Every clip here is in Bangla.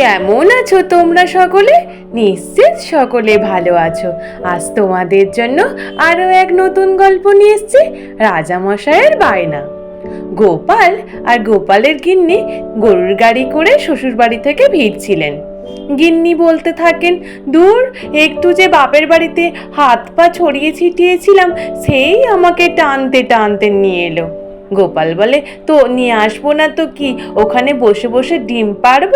কেমন আছো তোমরা সকলে? নিশ্চিত সকলে ভালো আছো। আজ তোমাদের জন্য আরও এক নতুন গল্প নিয়ে এসছি, রাজামশাইয়ের বায়না। গোপাল আর গোপালের গিন্নি গরুর গাড়ি করে শ্বশুর বাড়ি থেকে ভিড়ছিলেন। গিন্নি বলতে থাকেন, দূর, একটু যে বাপের বাড়িতে হাত পা ছড়িয়ে ছিটিয়েছিলাম, সেই আমাকে টানতে টানতে নিয়ে এলো। গোপাল বলে, তো নিয়ে আসব না তো কি? ওখানে বসে বসে ডিম পারব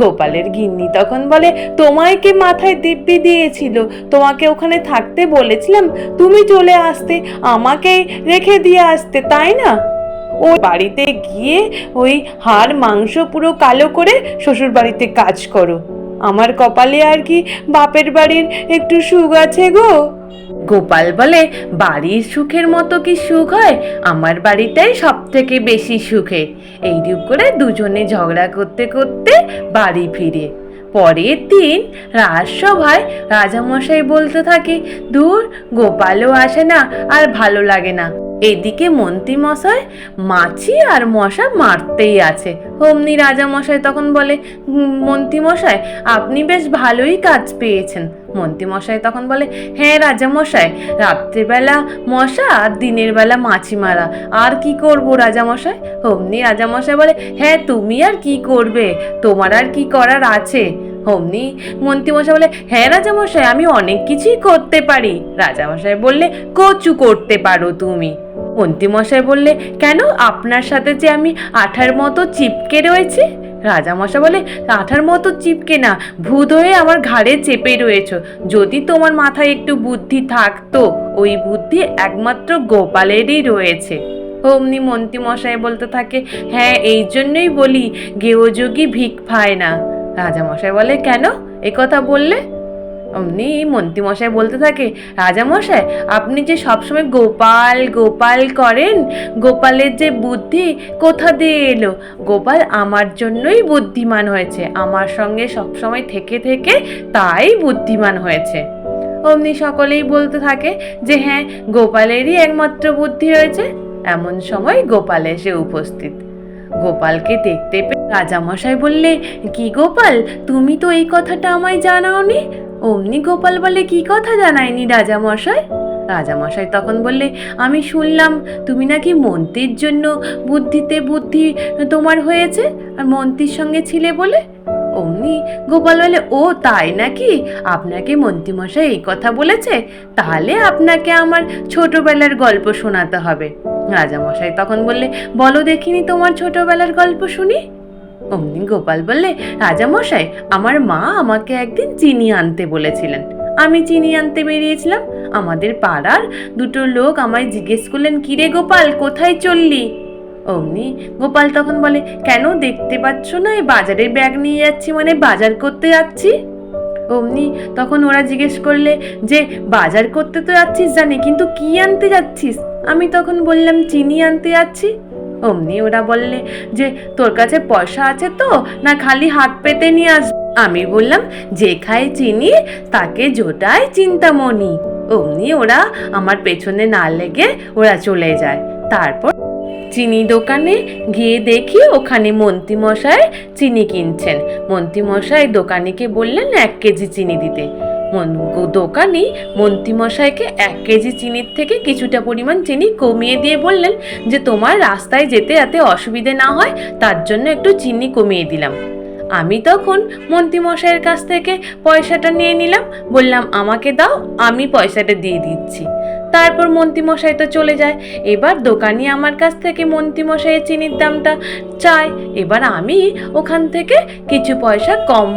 গোপালের গিন্নি তখন বলে, তোমায় কে মাথায় দিব্যি দিয়েছিল? তোমাকে ওখানে থাকতে বলেছিলাম, তুমি চলে আসতে, আমাকে রেখে দিয়ে আসতে, তাই না? ও বাড়িতে গিয়ে ওই হাড় মাংস পুরো কালো করে শ্বশুর বাড়িতে কাজ করো। আমার কপালে আর কি বাপের বাড়ির একটু সুখ আছে গো। গোপাল বলে, বাড়ির সুখের মতো কি সুখ হয়? আমার বাড়িটাই সব থেকে বেশি সুখে। এইরূপ করে দুজনে ঝগড়া করতে করতে বাড়ি ফিরে। পরের দিন রাজসভায় রাজামশাই বলতে থাকে, দূর, গোপালও আসে না আর ভালো লাগে না। এদিকে মন্ত্রী মশাই মাছি আর মশা মারতেই আছে। অমনি রাজামশাই তখন বলে "হুম, মন্ত্রী মশাই আপনি বেশ ভালোই কাজ পেয়েছেন। মন্ত্রী মশাই তখন বলে হ্যাঁ রাজামশাই রাত্রিবেলা মশা আর দিনের বেলা মাছি মারা। আর কি করব রাজামশাই অমনি রাজামশাই বলে হ্যাঁ তুমি আর কি করবে? তোমার আর কি করার আছে? অমনি মন্ত্রীমশাই বলে হ্যাঁ রাজামশাই আমি অনেক কিছুই করতে পারি। রাজামশাই বললে কচু করতে পারো তুমি। মন্ত্রীমশাই বললে, কেন আপনার সাথে যে আমি আঠার মতো চিপকে রয়েছে? রাজামশাই বলে, আঠার মতো চিপকে না, ভূত হয়ে আমার ঘাড়ে চেপে রয়েছ। যদি তোমার মাথায় একটু বুদ্ধি থাকতো, ওই বুদ্ধি একমাত্র গোপালেরই রয়েছে। অমনি মন্ত্রীমশাই বলতে থাকে হ্যাঁ এই জন্যই বলি, গেহযোগী ভিক পায় না। রাজামশাই বলে, কেন? কথা বললে অমনি মন্ত্রীমশাই বলতে থাকে, রাজামশাই, আপনি যে সবসময় গোপাল গোপাল করেন, গোপালের যে বুদ্ধি, কোথা দিয়ে এলো? গোপাল আমার জন্যই বুদ্ধিমান হয়েছে, আমার সঙ্গে সবসময় থেকে থেকে তাই বুদ্ধিমান হয়েছে। অমনি সকলেই বলতে থাকে যে হ্যাঁ গোপালেরই একমাত্র বুদ্ধি রয়েছে, এমন সময় গোপাল এসে উপস্থিত। গোপালকে দেখতে পেয়ে রাজামশাই বললে, কি গোপাল, তুমি তো এই কথাটা আমায় জানাওনি? অমনি গোপাল বলে কি কথা জানায়নি রাজামশাই? রাজামশাই তখন বললে, আমি শুনলাম তুমি নাকি মন্ত্রীর জন্য বুদ্ধিতে বুদ্ধি তোমার হয়েছে আর মন্ত্রীর সঙ্গে ছিলে বলে? অমনি গোপাল বলে, ও তাই নাকি? আপনাকে মন্ত্রীমশাই এই কথা বলেছে? তাহলে আপনাকে আমার ছোটবেলার গল্প শোনাতে হবে। রাজামশাই তখন বললে, বলো দেখিনি তোমার ছোটবেলার গল্প শুনি? অমনি গোপাল বললে, রাজামশাই, আমার মা আমাকে একদিন চিনি আনতে বলেছিলেন। আমি চিনি আনতে বেরিয়েছিলাম। আমাদের পাড়ার দুটো লোক আমায় জিজ্ঞেস করলেন কিরে গোপাল, কোথায় চললি? অমনি গোপাল তখন বলে, কেন দেখতে পাচ্ছ না, এই বাজারের ব্যাগ নিয়ে যাচ্ছি মানে বাজার করতে যাচ্ছি? অমনি তখন ওরা জিজ্ঞেস করলে, যে বাজার করতে তো যাচ্ছিস জানি, কিন্তু কি আনতে যাচ্ছিস? আমি তখন বললাম, চিনি আনতে যাচ্ছি। অমনি ওরা বললে যে, তোর কাছে পয়সা আছে তো, না খালি হাত পেতে নিয়ে আস। আমি বললাম, যে খায় চিনি, তাকে জোটায় চিন্তামণি। অমনি ওরা আমার পেছনে না লেগে ওরা চলে যায়। তারপর চিনি দোকানে গিয়ে দেখি ওখানে মন্ত্রীমশাই চিনি কিনছেন। মন্ত্রী মন্ত্রীমশাই দোকানিকে বললেন, এক কেজি চিনি দিতে। দোকানি, মন্ত্রীমশাইকে এক কেজি চিনির থেকে কিছুটা পরিমাণ চিনি কমিয়ে দিয়ে বললেন যে তোমার রাস্তায় যেতে যাতে অসুবিধে না হয়, তার জন্য একটু চিনি কমিয়ে দিলাম। আমি তখন মন্ত্রীমশাইয়ের কাছ থেকে পয়সাটা নিয়ে নিলাম, বললাম, আমাকে দাও, আমি পয়সাটা দিয়ে দিচ্ছি। তারপর মন্ত্রীমশাই তো চলে যায়। এবার দোকানি আমার কাছ থেকে মন্ত্রীমশাইয়ের চিনির দামটা চায়। এবার আমি ওখান থেকে কিছু পয়সা কম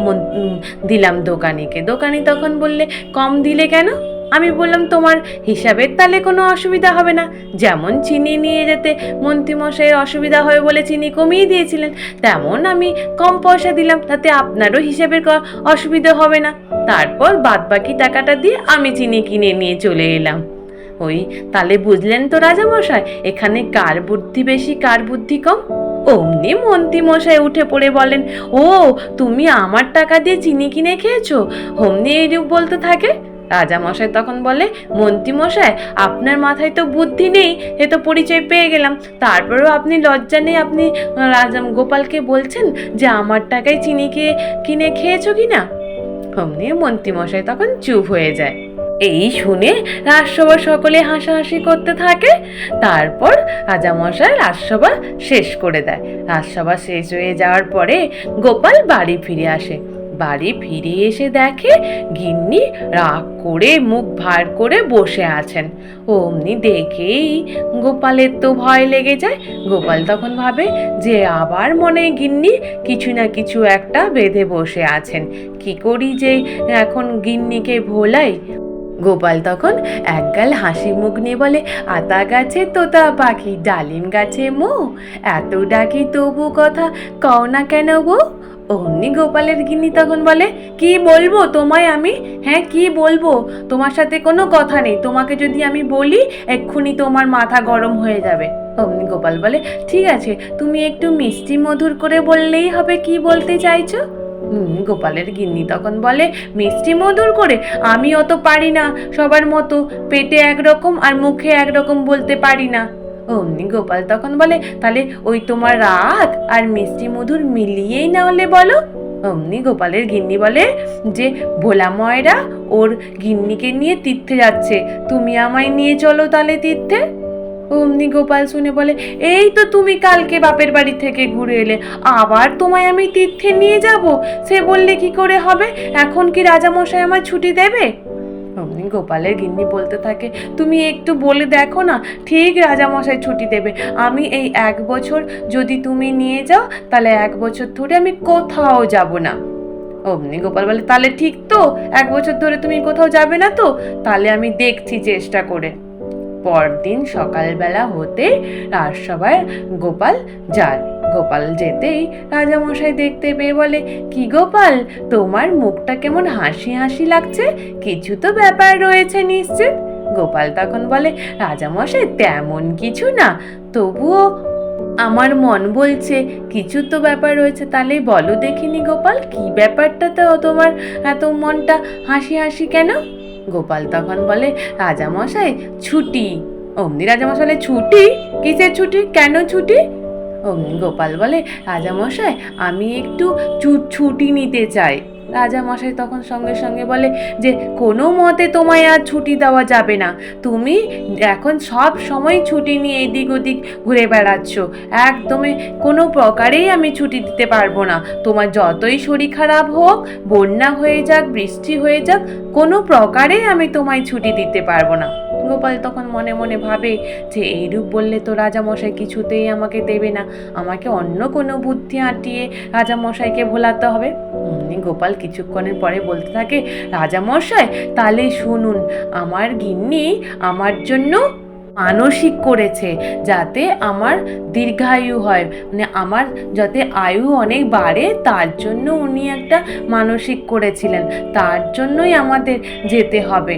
দিলাম দোকানিকে। দোকানি তখন বললে, কম দিলে কেন? আমি বললাম, তোমার হিসাবের তালে কোনো অসুবিধা হবে না। যেমন চিনি নিয়ে যেতে মন্ত্রীমশাইয়ের অসুবিধা হবে বলে চিনি কমিয়ে দিয়েছিলেন, তেমন আমি কম পয়সা দিলাম, তাতে আপনারও হিসাবের অসুবিধা হবে না। তারপর বাদবাকি টাকাটা দিয়ে আমি চিনি কিনে নিয়ে চলে এলাম। ওই তাহলে বুঝলেন তো রাজামশাই, এখানে কার বুদ্ধি বেশি, কার বুদ্ধি কম? অমনি মন্ত্রী মশাই উঠে পড়ে বলেন, ও, তুমি আমার টাকা দিয়ে চিনি কিনে খেয়েছো? অমনি এইরূপ বলতে থাকে? রাজামশাই তখন বলে, মন্ত্রীমশাই, আপনার মাথায় তো বুদ্ধি নেই, এ তো পরিচয় পেয়ে গেলাম। তারপরেও আপনি লজ্জা নেই, আপনি রাজা গোপালকে বলছেন যে আমার টাকায় চিনি খেয়ে, কিনে খেয়েছো কি না অমনি মন্ত্রীমশাই তখন চুপ হয়ে যায়। এই শুনে রাজসভা সকলে হাসাহাসি করতে থাকে। তারপর রাজামশাই রাজসভা শেষ করে দেয়। রাজসভা শেষ হয়ে যাওয়ার পরে গোপাল বাড়ি ফিরে আসে। বাড়ি ফিরে এসে দেখে গিন্নি রাগ করে মুখ ভার করে বসে আছেন। অমনি দেখেই গোপালের তো ভয় লেগে যায়। গোপাল তখন ভাবে যে আবার মনে গিন্নি কিছু না কিছু একটা বেঁধে বসে আছেন। কি করি যে এখন গিন্নিকে ভোলাই? গোপাল তখন একগাল হাসি মুখ নিয়ে বলে, আতা গাছে তোতা পাখি, ডালিম গাছে মো। এত ডাকি তবু কথা কও না কেন গো? অমনি গোপালের গিন্নি তখন বলে, কি বলব তোমায় আমি? হ্যাঁ কি বলব? তোমার সাথে কোনো কথা নেই। তোমাকে যদি আমি বলি, এক্ষুনি তোমার মাথা গরম হয়ে যাবে। অমনি গোপাল বলে, ঠিক আছে, তুমি একটু মিষ্টি মধুর করে বললেই হবে, কি বলতে চাইছো? গোপালের গিন্নি তখন বলে, মিষ্টি মধুর করে, আমি অত পারি না। সবার মতো পেটে একরকম আর মুখে একরকম বলতে পারি না। অমনি গোপাল তখন বলে, তাহলে ওই তোমার রাগ আর মিষ্টি মধুর মিলিয়েই না হলে বলো? অমনি গোপালের গিন্নি বলে, যে ভোলা ময়রা ওর গিন্নিকে নিয়ে তীর্থে যাচ্ছে, তুমি আমায় নিয়ে চলো তাহলে তীর্থে? অমনি গোপাল শুনে বলে, এই তো তুমি কালকে বাপের বাড়ি থেকে ঘুরে এলে। আবার তোমায় আমি তীর্থে নিয়ে যাব? সে বললে কি করে হবে? এখন কি রাজামশাই আমার ছুটি দেবে? অমনি গোপালের গিন্নি বলতে থাকে, তুমি একটু বলে দেখো না, ঠিক রাজামশাই ছুটি দেবে। আমি এই এক বছর যদি তুমি নিয়ে যাও, তাহলে এক বছর ধরে আমি কোথাও যাব না। অমনি গোপাল বলে, তাহলে ঠিক তো, এক বছর ধরে তুমি কোথাও যাবে না তো? তাহলে আমি দেখছি চেষ্টা করে। পরদিন সকালবেলা হতে রাজসভায় গোপাল যায় গোপাল যেতেই রাজামশাই দেখতে পেয়ে বলে, কি গোপাল, তোমার মুখটা কেমন হাসি হাসি লাগছে? কিছু তো ব্যাপার রয়েছে নিশ্চিত? গোপাল তখন বলে, রাজামশাই, তেমন কিছু না। তবুও আমার মন বলছে, কিছু তো ব্যাপার রয়েছে। তাহলে বলো দেখিনি গোপাল, কি ব্যাপারটা তো তোমার এত মনটা হাসি হাসি কেন? গোপাল তখন বলে, রাজামশাই, ছুটি। অমনি রাজামশাই বলে, ছুটি? কিসের ছুটি? কেন ছুটি? অমনি গোপাল বলে, রাজামশাই, আমি একটু ছুটি নিতে চাই। রাজামশাই তখন সঙ্গে সঙ্গে বলে, যে কোনো মতে তোমায় আর ছুটি দেওয়া যাবে না। তুমি এখন সব সময় ছুটি নিয়ে এদিক ওদিক ঘুরে বেড়াচ্ছ। একদমই কোনো প্রকারেই আমি ছুটি দিতে পারব না। তোমার যতই শরীর খারাপ হোক, বন্যা হয়ে যাক, বৃষ্টি হয়ে যাক, কোনো প্রকারেই আমি তোমায় ছুটি দিতে পারব না। গোপাল তখন মনে মনে ভাবে যে এইরূপ বললে তো রাজামশাই কিছুতেই আমাকে দেবে না। আমাকে অন্য কোনো বুদ্ধি আঁটিয়ে রাজামশাইকে ভোলাতে হবে। অমনি গোপাল কিছুক্ষণের পরে বলতে থাকে, রাজামশাই, তাহলে শুনুন, আমার গিন্নি আমার জন্য মানসিক করেছে যাতে আমার দীর্ঘায়ু হয়। মানে আমার যাতে আয়ু অনেক বাড়ে, তার জন্য উনি একটা মানসিক করেছিলেন। তার জন্যই আমাদের যেতে হবে।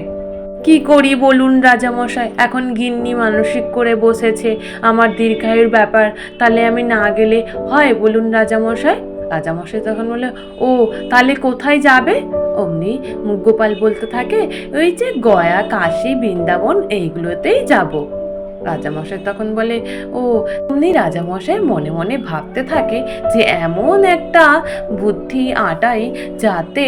কি করি বলুন রাজামশাই? এখন গিন্নি মানসিক করে বসেছে, আমার দীর্ঘায়ুর ব্যাপার। তাহলে আমি না গেলে হয় বলুন রাজামশাই? রাজামশাই তখন বলে, ও, তাহলে কোথায় যাবে? অমনি গোপাল বলতে থাকে, ওই যে গয়া, কাশি, বৃন্দাবন, এইগুলোতেই যাব। রাজামশাই তখন বলে, ও অমনি রাজামশাই মনে মনে ভাবতে থাকে যে এমন একটা বুদ্ধি আটাই যাতে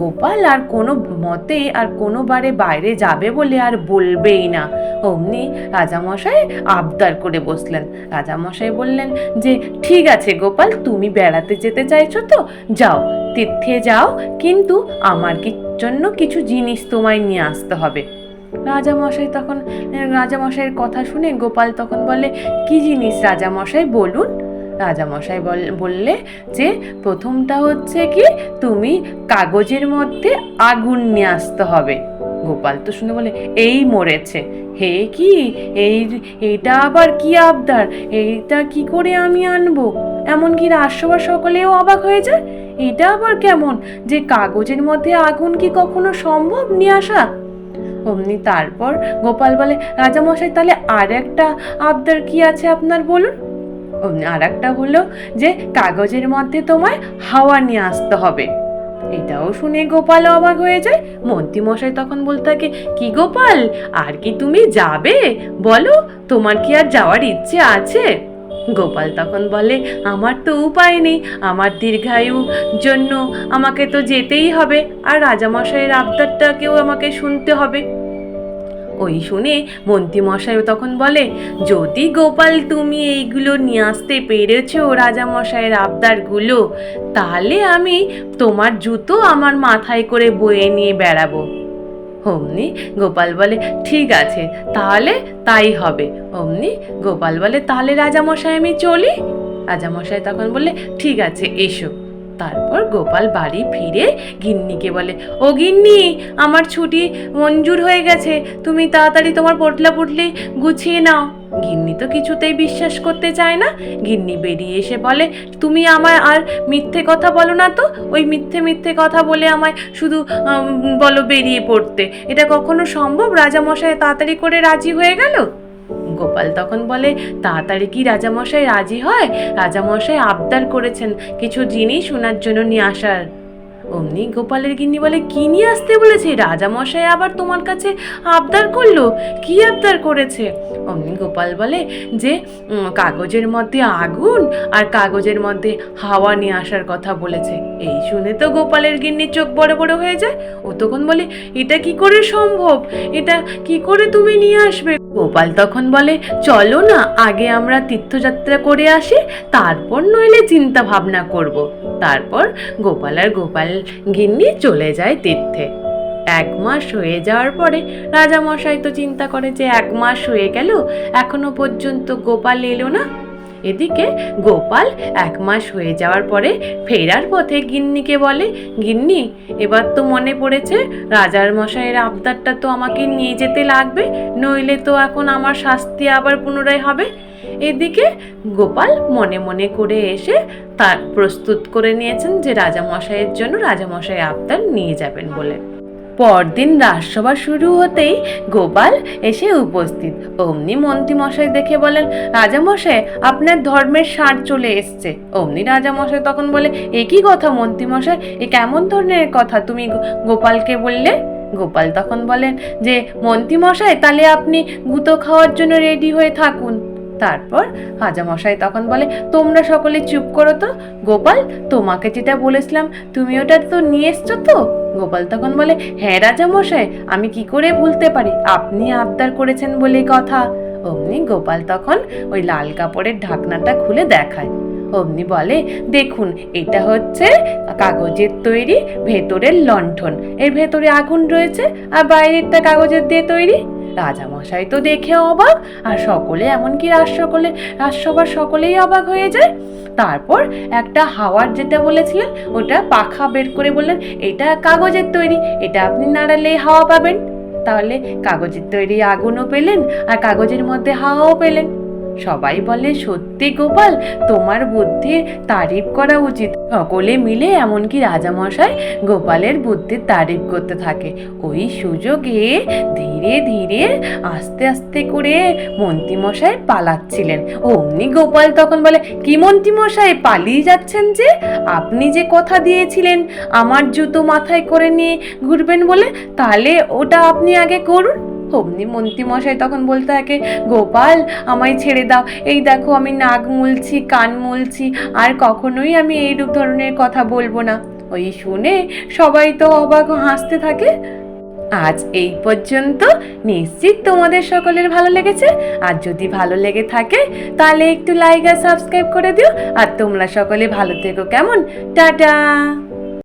গোপাল আর কোনো মতে আর কোনোবারে বাইরে যাবে বলে আর বলবেই না। অমনি রাজামশাই আবদার করে বসলেন। রাজামশাই বললেন যে, ঠিক আছে গোপাল, তুমি বেড়াতে যেতে চাইছো তো, যাও, তীর্থে যাও, কিন্তু আমার জন্য কিছু জিনিস তোমায় নিয়ে আসতে হবে? রাজামশাই তখন রাজামশাইয়ের কথা শুনে গোপাল তখন বলে, কি জিনিস রাজামশাই, বলুন? রাজামশাই বল- বললে যে, প্রথমটা হচ্ছে কি, তুমি কাগজের মধ্যে আগুন নিয়ে আসতে হবে। গোপাল তো শুনে বলে, এই মরেছে। হে কি? এই এটা আবার কি আবদার? এইটা কি করে আমি আনব? এমনকি রাজসভা সকলেও অবাক হয়ে যায়। এটা আবার কেমন? যে কাগজের মধ্যে আগুন কি কখনো সম্ভব নিয়ে আসা? অমনি তারপর গোপাল বলে, রাজামশাই, তাহলে আর একটা আবদার কি আছে আপনার বলুন? আর একটা হলো যে, কাগজের মধ্যে তোমায় হাওয়া নিয়ে আসতে হবে। এটাও শুনে গোপাল অবাক হয়ে যায়। মন্ত্রী মশাই তখন বলতে থাকে, কি গোপাল? আর কি তুমি যাবে? বলো, তোমার কি আর যাওয়ার ইচ্ছে আছে? গোপাল তখন বলে, আমার তো উপায় নেই, আমার দীর্ঘায়ু জন্য আমাকে তো যেতেই হবে, আর রাজামশাইয়ের আবদারটাকেও আমাকে শুনতে হবে। ওই শুনে মন্ত্রীমশাইও তখন বলে, যদি গোপাল তুমি এইগুলো নিয়ে আসতে পেরেছ রাজামশাইয়ের আবদারগুলো, তাহলে আমি তোমার জুতো আমার মাথায় করে বয়ে নিয়ে বেড়াবো। অমনি গোপাল বলে, ঠিক আছে, তাহলে তাই হবে। অমনি গোপাল বলে, তাহলে রাজামশাই আমি চলি? রাজামশাই তখন বললে, ঠিক আছে, এসো। তারপর গোপাল বাড়ি ফিরে গিন্নিকে বলে, ও গিন্নি, আমার ছুটি মঞ্জুর হয়ে গেছে। তুমি তাড়াতাড়ি তোমার পটলা পুটলি গুছিয়ে নাও। গিন্নি তো কিছুতেই বিশ্বাস করতে চায় না। গিন্নি বেরিয়ে এসে বলে, তুমি আমার আর মিথ্যে কথা বলো না তো? ওই মিথ্যে মিথ্যে কথা বলে আমায় শুধু বলো বেরিয়ে পড়তে। এটা কখনো সম্ভব? রাজামশাই তাড়াতাড়ি করে রাজি হয়ে গেল? গোপাল তখন বলে, তাড়াতাড়ি কি রাজামশাই রাজি হয়? রাজামশাই আবদার করেছেন কিছু জিনিস ওনার জন্য নিয়ে আসার। অমনি গোপালের গিন্নি বলে, কি নিয়ে আসতে বলেছে? রাজামশাই আবার তোমার কাছে আবদার করল? কি আবদার করেছে? অমনি গোপাল বলে, যে কাগজের মধ্যে আগুন আর কাগজের মধ্যে হাওয়া নিয়ে আসার কথা বলেছে। এই শুনে তো গোপালের গিন্নি চোখ বড় বড় হয়ে যায়। ও তখন বলে, এটা কি করে সম্ভব? এটা কি করে তুমি নিয়ে আসবে? গোপাল তখন বলে, চলো না, আগে আমরা তীর্থযাত্রা করে আসি, তারপর নইলে চিন্তা ভাবনা করব। তারপর গোপাল আর গোপাল গিন্নি চলে যায় তীর্থে। এক মাস হয়ে যাওয়ার পরে রাজামশাই তো চিন্তা করে যে এক মাস হয়ে গেল, এখনও পর্যন্ত গোপাল এলো না। এদিকে গোপাল এক মাস হয়ে যাওয়ার পরে ফেরার পথে গিন্নিকে বলে, গিন্নি, এবার তো মনে পড়েছে রাজার মশাইয়ের আবদারটা তো আমাকে নিয়ে যেতে লাগবে, নইলে তো এখন আমার শাস্তি আবার পুনরায় হবে। এদিকে গোপাল মনে মনে করে এসে তার প্রস্তুত করে নিয়েছেন যে রাজামশাইয়ের জন্য রাজামশাই আবদার নিয়ে যাবেন বলে। পরদিন রাজসভা শুরু হতেই গোপাল এসে উপস্থিত। অমনি মন্ত্রীমশাই দেখে বলেন, রাজামশাই, আপনার ধর্মের সার চলে এসছে। অমনি রাজামশাই তখন বলে, এ কি কথা মন্ত্রীমশাই? এ কেমন ধরনের কথা তুমি গোপালকে বললে? গোপাল তখন বলেন যে, মন্ত্রীমশাই, তাহলে আপনি গুঁতো খাওয়ার জন্য রেডি হয়ে থাকুন। তারপর রাজামশাই তখন বলে, তোমরা সকলে চুপ করো তো, গোপাল, তোমাকে যেটা বলেছিলাম, তুমি ওটা তো নিয়ে এসছো তো? গোপাল তখন বলে হ্যাঁ রাজামশাই, আমি কি করে ভুলতে পারি? আপনি আবদার করেছেন বলে কথা। অমনি গোপাল তখন ওই লাল কাপড়ের ঢাকনাটা খুলে দেখায়। অমনি বলে, দেখুন, এটা হচ্ছে কাগজের তৈরি ভেতরের লণ্ঠন। এর ভেতরে আগুন রয়েছে, আর বাইরেরটা কাগজের দিয়ে তৈরি। রাজামশাই তো দেখে অবাক, আর সকলে এমনকি রাজ সকলে রাজসভার সকলেই অবাক হয়ে যায়। তারপর একটা হাওয়ার যেটা বলেছিলেন, ওটা পাখা বের করে বললেন, এটা কাগজের তৈরি, এটা আপনি নাড়ালে হাওয়া পাবেন। তাহলে কাগজের তৈরি আগুনও পেলেন, আর কাগজের মধ্যে হাওয়াও পেলেন। সবাই বলে, সত্যি গোপাল, তোমার বুদ্ধির তারিফ করা উচিত। সকলে মিলে এমনকি রাজামশাই গোপালের বুদ্ধির তারিফ করতে থাকে। ওই সুযোগে ধীরে ধীরে আস্তে আস্তে করে মন্ত্রীমশাই পালাচ্ছিলেন। অমনি গোপাল তখন বলে, কি মন্ত্রীমশাই, পালিয়ে যাচ্ছেন যে? আপনি যে কথা দিয়েছিলেন, আমার জুতো মাথায় করে নিয়ে ঘুরবেন বলে, তাহলে ওটা আপনি আগে করুন। অমনি মন্ত্রীমশাই তখন বলতে থাকে, গোপাল, আমায় ছেড়ে দাও। এই দেখো আমি নাক মুলছি, কান মুলছি, আর কখনোই আমি এইরূপ ধরনের কথা বলব না। ওই শুনে সবাই তো অবাক হাসতে থাকে। আজ এই পর্যন্ত নিশ্চিত তোমাদের সকলের ভালো লেগেছে। আর যদি ভালো লেগে থাকে, তাহলে একটু লাইক আর সাবস্ক্রাইব করে দিও। আর তোমরা সকলে ভালো থেকো কেমন? টাটা!